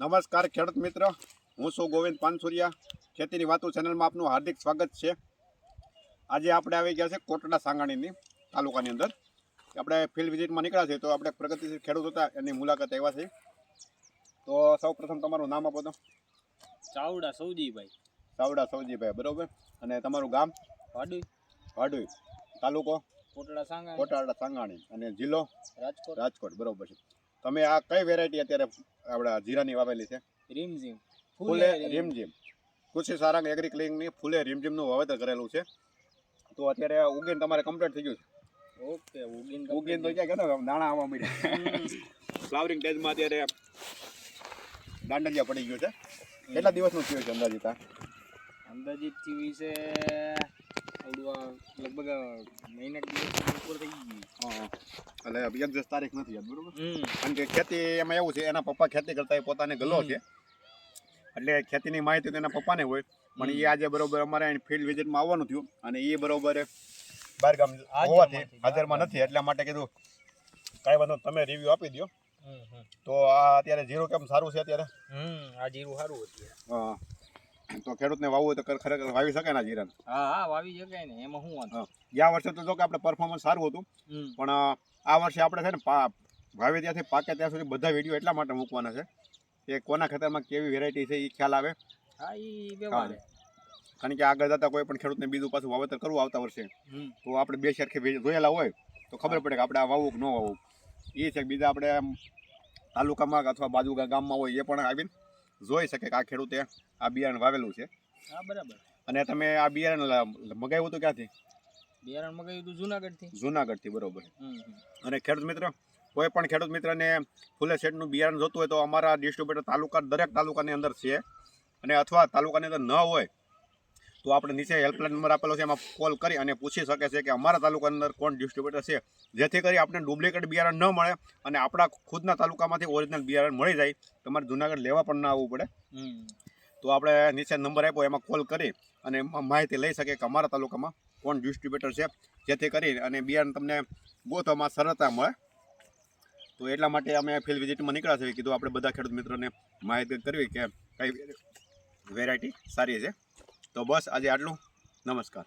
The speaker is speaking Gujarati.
નમસ્કાર ખેડૂત મિત્ર. હું છું ગોવિંદ પાનસુરિયા. ખેતીની વાતો ચેનલમાં આપનું હાર્દિક સ્વાગત છે. આજે આપણે આવી ગયા છે કોટડા સાંગાણીની તાલુકાની અંદર. આપણે ફિલ્ડ વિઝિટમાં નીકળ્યા છે તો આપણે પ્રગતિશીલ ખેડૂત હતા એની મુલાકાત આવ્યા છે. તો સૌ પ્રથમ તમારું નામ આપો તો. ચાવડા સૌજીભાઈ. ચાવડા સૌજીભાઈ બરોબર. અને તમારું ગામ? વાડુઈ વાડુઈ તાલુકો? કોટડા સાંગાણી. કોટાડા સાંગાણી. અને જિલ્લો? રાજકોટ. રાજકોટ બરોબર છે. તમે આ કઈ વેરાયટી અત્યારે આપણા જીરાની વાવેલી છે? રીમઝીમ. ફૂલે રીમઝીમ. કૃષિ સારંગ એગ્રી ક્લિનિકની ફૂલે રીમઝીમનું વાવેતર કરેલું છે. તો અત્યારે ઉગીન તમારે કમ્પ્લીટ થઈ ગયું છે? ઓકે ઉગીન ઉગીન તો ક્યાં કહેતો દાણા આવવા મળ્યા. ફ્લાવરિંગ ટેજમાં અત્યારે દાંડલિયા પડી ગયું છે. કેટલા દિવસનું થયું છે અંદાજિત આ? અંદાજિત થયું છે લગભગ મહિના દિવસ ઉપર થઈ હા. એટલે એક દસ તારીખ નથી યાદ બરોબર? કારણ કે ખેતી એમાં એવું છે એના પપ્પા ખેતી કરતા એ પોતાને ગલો છે. એટલે ખેતીની માહિતી તો એના પપ્પાને હોય પણ એ આજે બરોબર અમારે ફિલ્ડ વિઝિટમાં આવવાનું થયું અને એ બરોબર બહાર ગામ હાજરમાં હોવાથી હાજરમાં નથી એટલા માટે કીધું કાંઈ વાંધો તમે રિવ્યુ આપી દો. તો આ અત્યારે જીરો કેમ સારું છે અત્યારે? આ જીરું સારું હતું હા. તો ખેડૂતને વાવવું હોય તો ખરેખર વાવી શકે ને જીરાને. હા હા વાવી શકે ને એમાં શું વાંધો? ગયા વર્ષે તો જો કે આપણે પરફોર્મન્સ સારું હતું. પણ આ વર્ષે આપણે છે ને વાવે ત્યાંથી પાકે ત્યાં સુધી બધા વીડિયો એટલા માટે મૂકવાના છે કે કોના ખેતરમાં કેવી વેરાયટી છે એ ખ્યાલ આવે. હા એ વ્યવહાર કારણ કે આગળ જતા કોઈ પણ ખેડૂતને બીજું પાછું વાવેતર કરવું આવતા વર્ષે. તો આપણે બે સરખે જોયેલા હોય તો ખબર પડે કે આપણે આ વાવવું કે ન વાવવું. એ છે બીજા આપણે તાલુકામાં અથવા બાજુ ગામમાં હોય એ પણ આવીને જોઈ શકે કે આ ખેડૂતે આ બિયારણ વાવેલું છે. હા બરાબર. અને તમે આ બિયારણ મગાવ્યું હતું ક્યાંથી? બિયારણ મગાવ્યું હતું જુનાગઢથી જુનાગઢથી બરોબર. અને ખેડૂત મિત્ર કોઈ પણ ખેડૂત મિત્રને ફૂલે શેડનું બિયારણ જોતું હોય તો અમારા ડિસ્ટ્રીબ્યુટર તાલુકા દરેક તાલુકાની અંદર છે. અને અથવા તાલુકાની અંદર ન હોય તો આપણે નીચે હેલ્પલાઇન નંબર આપેલો છે એમાં કોલ કરી અને પૂછી શકે છે કે અમારા તાલુકા અંદર કોણ ડિસ્ટ્રીબ્યુટર છે જેથી કરી આપણે ડુપ્લિકેટ બિયારણ ન મળે અને આપણા ખુદના તાલુકામાંથી ઓરિજિનલ બિયારણ મળી જાય. તમારે જુનાગઢ લેવા પણ ના આવવું પડે. તો આપણે નીચે નંબર આપ્યો એમાં કોલ કરી અને એમાં માહિતી લઈ શકીએ કે અમારા તાલુકામાં કોણ ડિસ્ટ્રીબ્યુટર છે જેથી કરી અને બિયારણ તમને ગોતવામાં સરળતા મળે. તો એટલા માટે અમે ફિલ્ડ વિઝિટમાં નીકળ્યા છે કીધું આપણે બધા ખેડૂત મિત્રોને માહિતી કરવી કે કઈ વેરાયટી સારી છે. તો બસ આજે આટલું. નમસ્કાર.